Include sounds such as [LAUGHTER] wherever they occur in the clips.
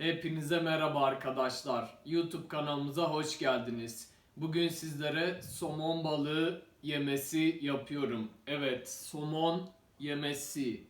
Hepinize merhaba arkadaşlar. YouTube kanalımıza hoş geldiniz. Bugün sizlere somon balığı yemesi yapıyorum. Evet, somon yemesi.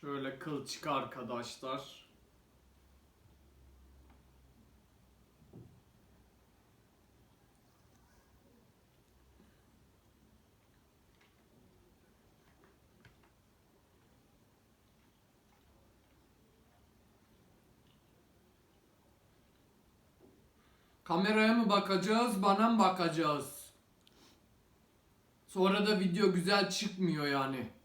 Şöyle kılçık arkadaşlar. Kameraya mı bakacağız, bana mı bakacağız? Sonra da video güzel çıkmıyor yani.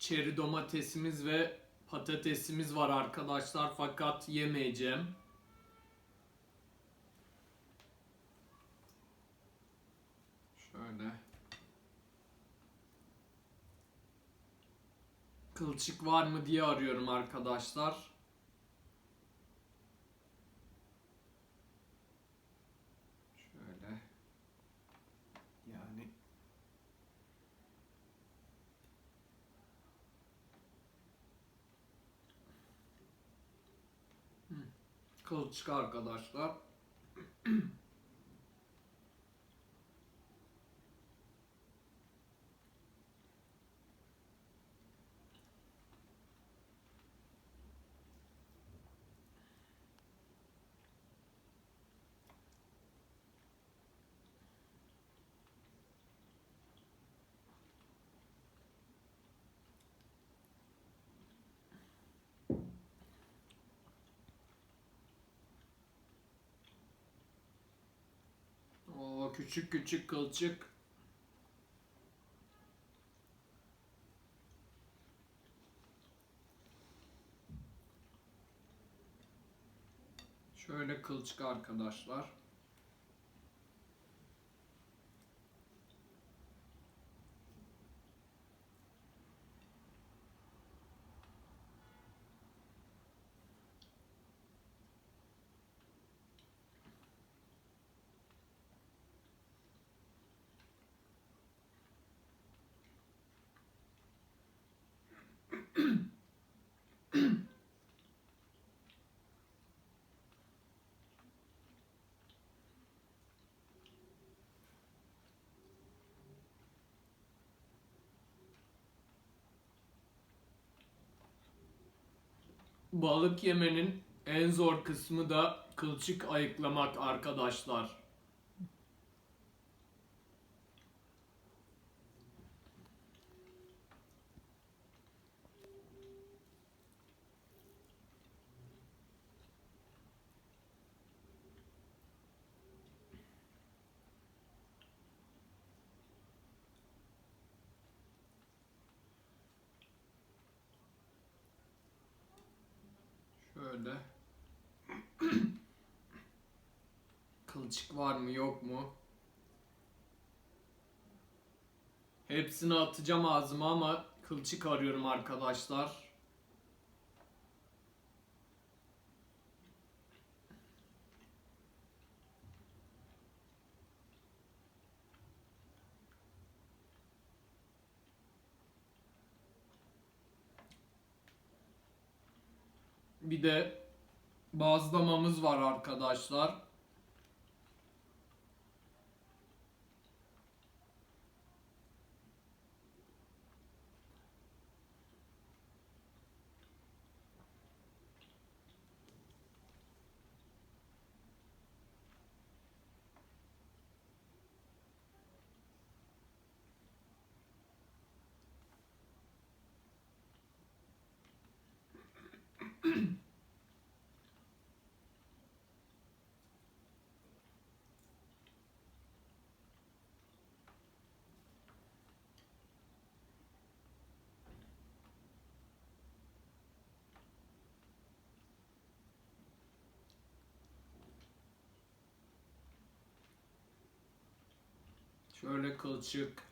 Çeri domatesimiz ve patatesimiz var arkadaşlar fakat yemeyeceğim. Şöyle. Kılçık var mı diye arıyorum arkadaşlar. Şöyle. Yani Kılçık arkadaşlar. [CLEARS THROAT] O küçük küçük kılçık. Şöyle kılçık arkadaşlar. Balık yemenin en zor kısmı da kılçık ayıklamak arkadaşlar. Şöyle. Kılçık var mı yok mu? Hepsini atacağım ağzıma ama kılçık arıyorum arkadaşlar. bir de bazlamamız var arkadaşlar. Şöyle kılçık.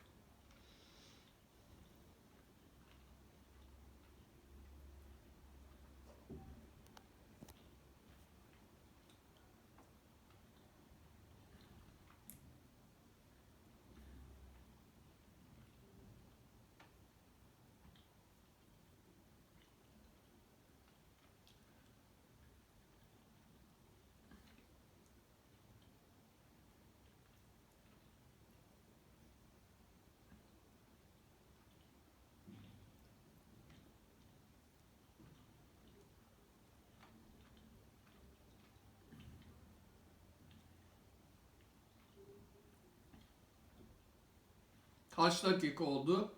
Kaç dakika oldu?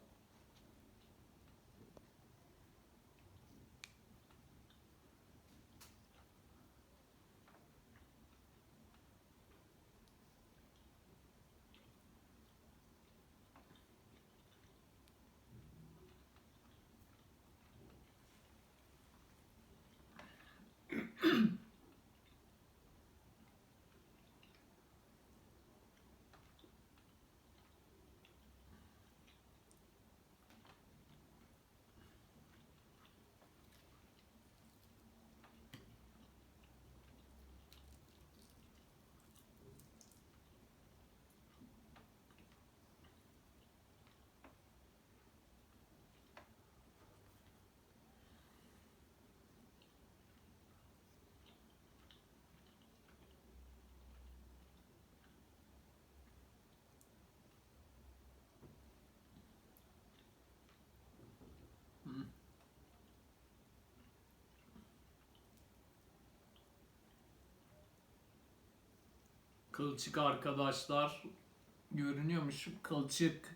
Kılçık arkadaşlar. Görünüyormuş kılçık.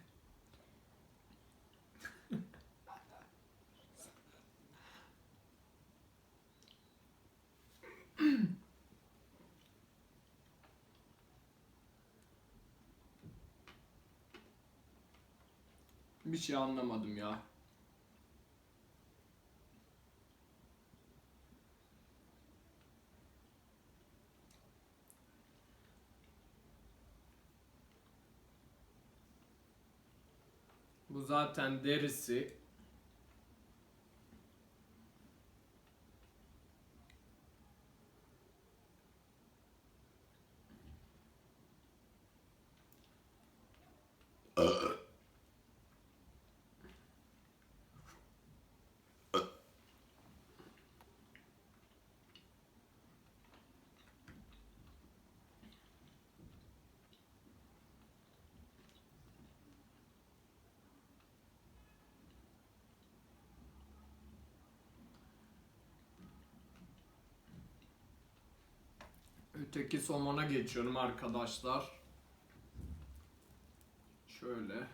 Bir şey anlamadım ya. Zaten derisi. Öteki somona geçiyorum arkadaşlar. Şöyle.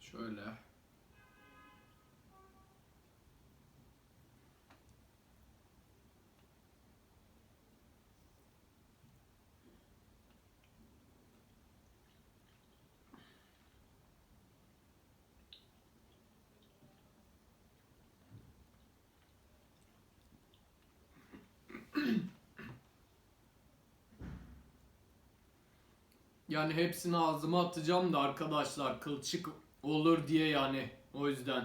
Şöyle. Yani hepsini ağzıma atacağım da arkadaşlar kılçık olur diye yani o yüzden.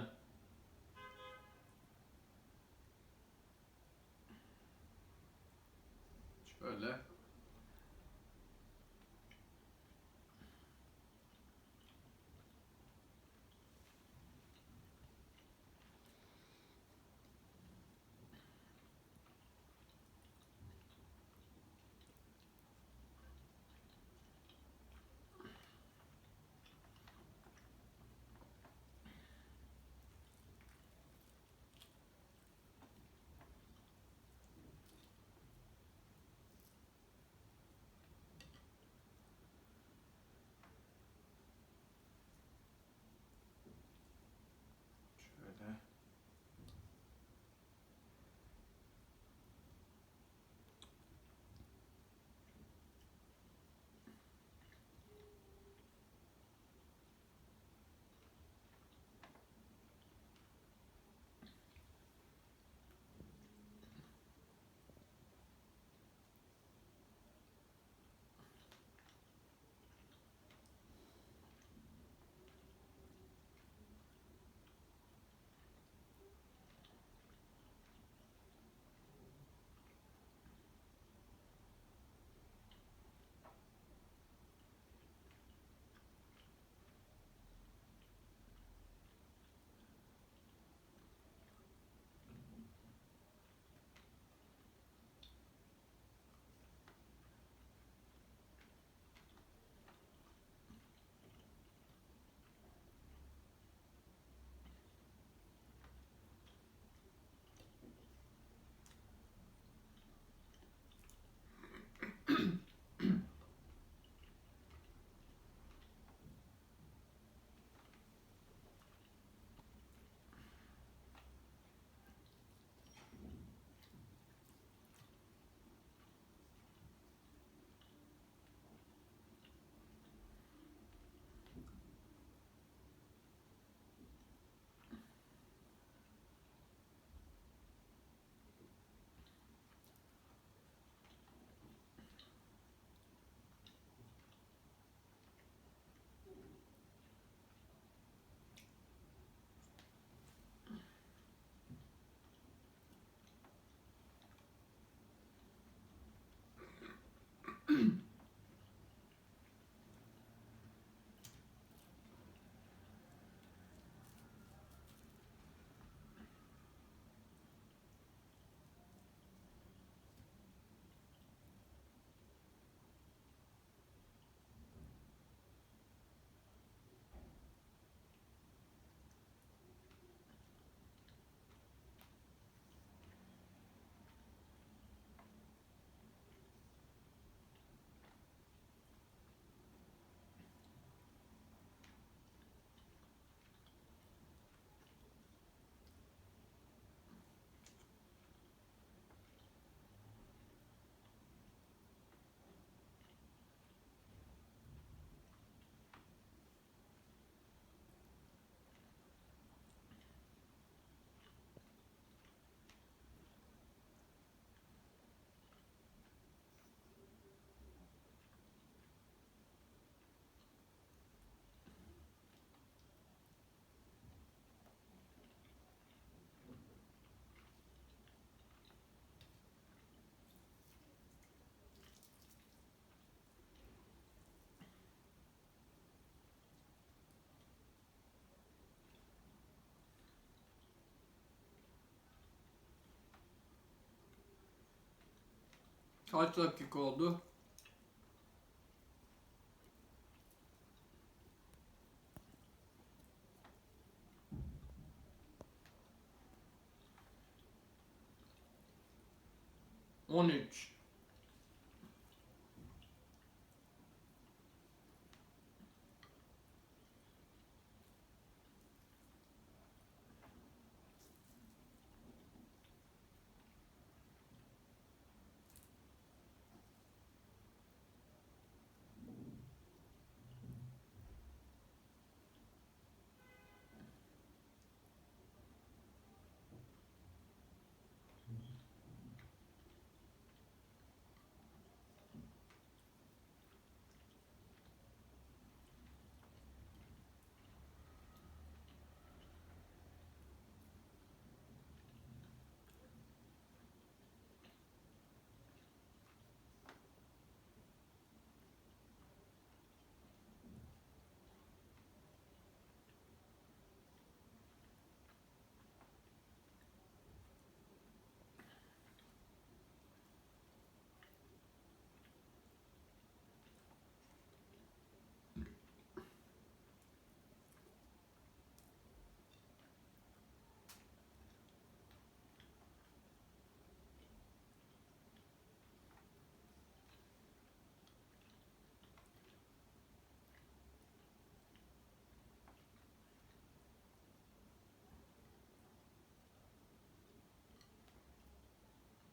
Kaç dakika oldu?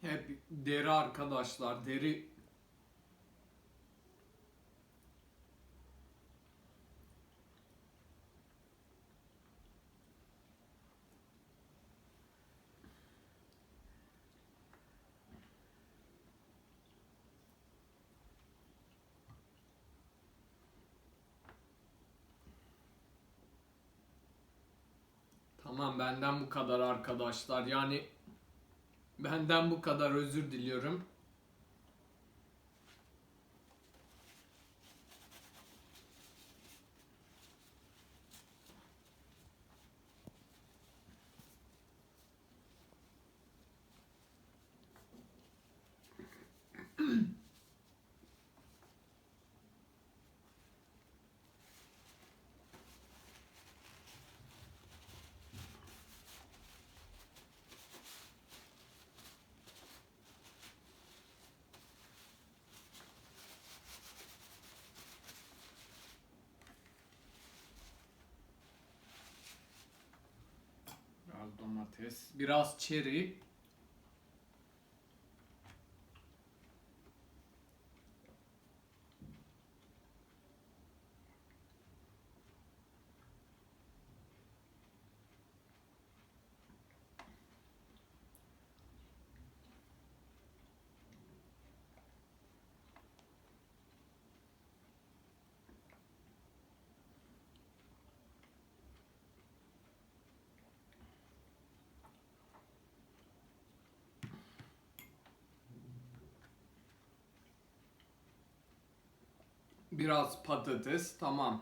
Hep deri arkadaşlar, deri. Tamam benden bu kadar arkadaşlar. Yani benden bu kadar özür diliyorum. Biraz domates, biraz çeri. Biraz patates, tamam.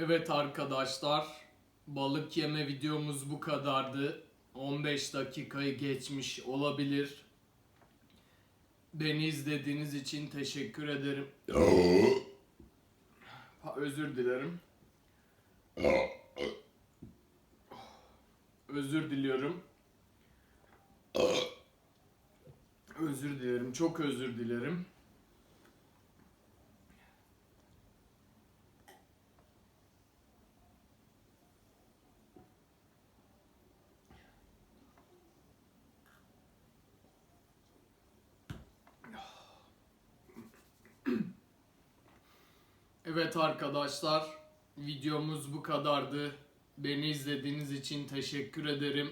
Evet arkadaşlar, balık yeme videomuz bu kadardı. 15 dakikayı geçmiş olabilir. Beni izlediğiniz için teşekkür ederim. Özür dilerim. Özür diliyorum. Özür dilerim, çok özür dilerim. Evet arkadaşlar, videomuz bu kadardı. Beni izlediğiniz için teşekkür ederim.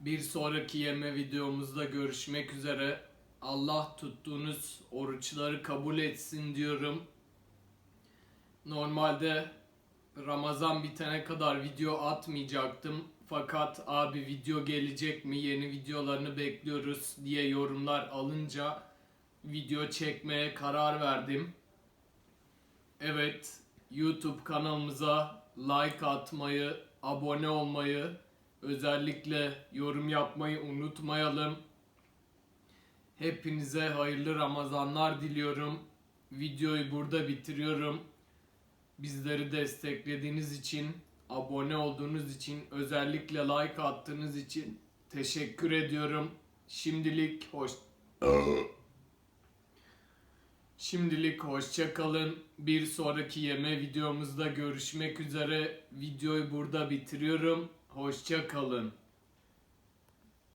Bir sonraki yeme videomuzda görüşmek üzere. Allah tuttuğunuz oruçları kabul etsin diyorum. Normalde Ramazan bitene kadar video atmayacaktım. Fakat abi video gelecek mi, yeni videolarını bekliyoruz diye yorumlar alınca video çekmeye karar verdim. Evet, YouTube kanalımıza like atmayı, abone olmayı, özellikle yorum yapmayı unutmayalım. Hepinize hayırlı Ramazanlar diliyorum. Videoyu burada bitiriyorum. Bizleri desteklediğiniz için, abone olduğunuz için, özellikle like attığınız için teşekkür ediyorum. Şimdilik hoş Şimdilik hoşça kalın. Bir sonraki yeme videomuzda görüşmek üzere. Videoyu burada bitiriyorum. Hoşça kalın.